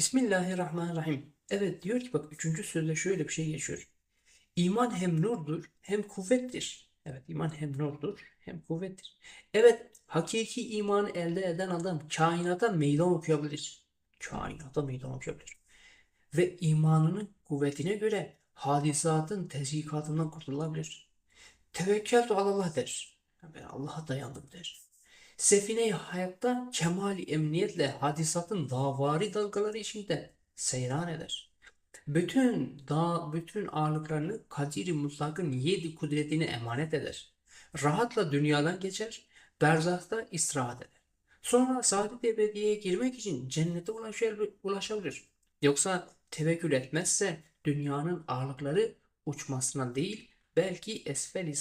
Bismillahirrahmanirrahim. Evet diyor ki bak üçüncü sözde şöyle bir şey geçiyor. İman hem nurdur hem kuvvettir. Evet iman hem nurdur hem kuvvettir. Evet hakiki imanı elde eden adam kainata meydan okuyabilir. Kainata meydan okuyabilir. Ve imanının kuvvetine göre hadisatın tezikatından kurtulabilir. Tevekkeltu alallah der. Ben Allah'a dayandım der. Sefine-i hayatta kemali emniyetle hadisatın davari dalgaları içinde seyran eder. Bütün dağ, bütün ağırlıklarını kadiri mutlakın yedi kudretine emanet eder. Rahatla dünyadan geçer, berzahta istirahat eder. Sonra saadet ebediyeye girmek için cennete ulaşabilir. Yoksa tevekkül etmezse dünyanın ağırlıkları uçmasına değil, belki esfel-i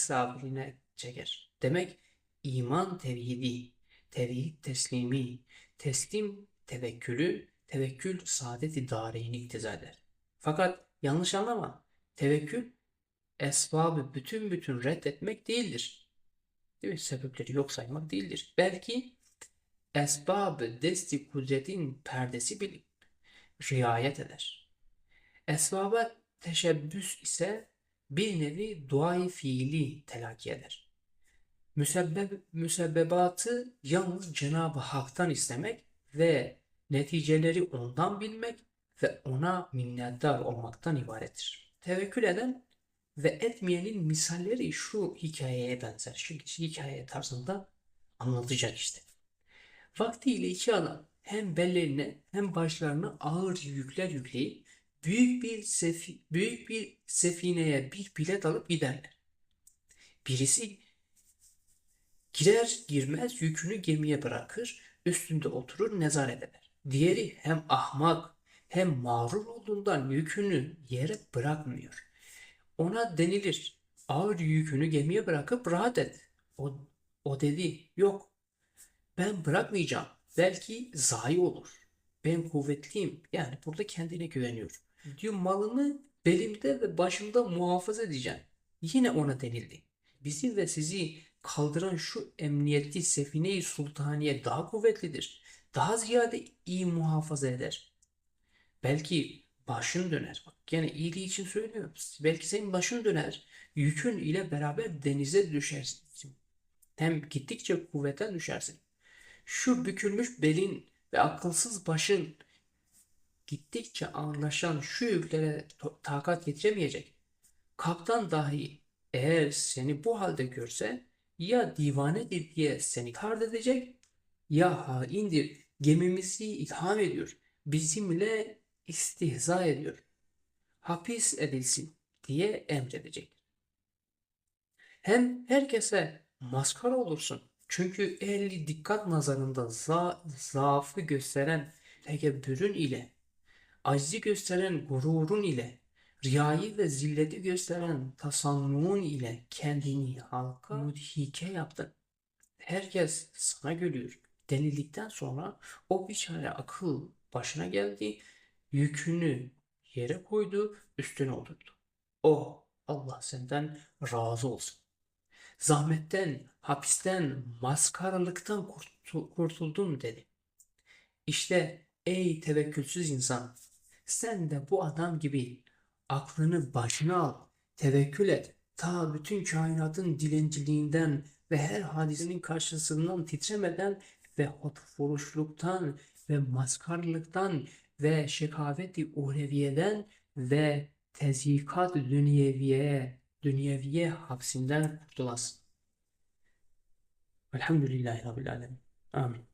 çeker. Demek iman tevhidi, tevhid teslimi, teslim tevekkülü, tevekkül saadet-i dareyni iktiza eder. Fakat yanlış anlama, tevekkül esbabı bütün bütün reddetmek değildir. Değil mi? Sebepleri yok saymak değildir. Belki esbabı desti kudretin perdesi bilip riayet eder. Esbaba teşebbüs ise bir nevi duayı fiili telakki eder. Müsebbeb, müsebbebatı yalnız Cenab-ı Hak'tan istemek ve neticeleri ondan bilmek ve ona minnettar olmaktan ibarettir. Tevekkül eden ve etmeyenin misalleri şu hikayeye benzer. Şimdi hikaye tarzında anlatacak işte. Vaktiyle iki adam hem bellerine hem başlarına ağır yükler yükleyip büyük bir sefi, büyük bir sefineye bir bilet alıp giderler. Birisi girer girmez yükünü gemiye bırakır, üstünde oturur nezaret eder. Diğeri hem ahmak hem mağrur olduğundan yükünü yere bırakmıyor. Ona denilir, ağır yükünü gemiye bırakıp rahat et. O, o dedi, yok ben bırakmayacağım. Belki zayi olur. Ben kuvvetliyim. Yani burada kendine güveniyor. Diyor malımı belimde ve başımda muhafaza edeceğim. Yine ona denildi. Bizi ve sizi kaldıran şu emniyetli sefine-i sultaniye daha kuvvetlidir. Daha ziyade iyi muhafaza eder. Belki başın döner. Bak gene iyiliği için söylüyorum. Belki senin başın döner. Yükün ile beraber denize düşersin. Hem gittikçe kuvvete düşersin. Şu bükülmüş belin ve akılsız başın gittikçe ağırlaşan şu yüklere takat getiremeyecek. Kaptan dahi eğer seni bu halde görse ya divanedir diye seni tard edecek ya haindir gemimizi itham ediyor. Bizimle istihza ediyor. Hapis edilsin diye emredecek. Hem herkese maskara olursun. Çünkü ehli dikkat nazarında za zaafı gösteren tekebbürün ile, aczi gösteren gururun ile, riyayı ve zilleti gösteren tasannuğun ile kendini halka mudhike yaptın. Herkes sana gülüyor denildikten sonra o biçare akıl başına geldi, yükünü yere koydu, üstüne oturdu. Oh Allah senden razı olsun. Zahmetten, hapisten, maskaralıktan kurtu- kurtuldum dedi. İşte ey tevekkülsüz insan, sen de bu adam gibi aklını başına al, tevekkül et. Ta bütün kainatın dilenciliğinden ve her hadisenin karşısından titremeden ve hotfuruşluktan ve maskarlıktan ve şekaveti uhreviyeden ve tezyikat dünyeviye, dünyeviye hapsinden kurtulasın. Velhamdülillahi Rabbil Alemin. Amin.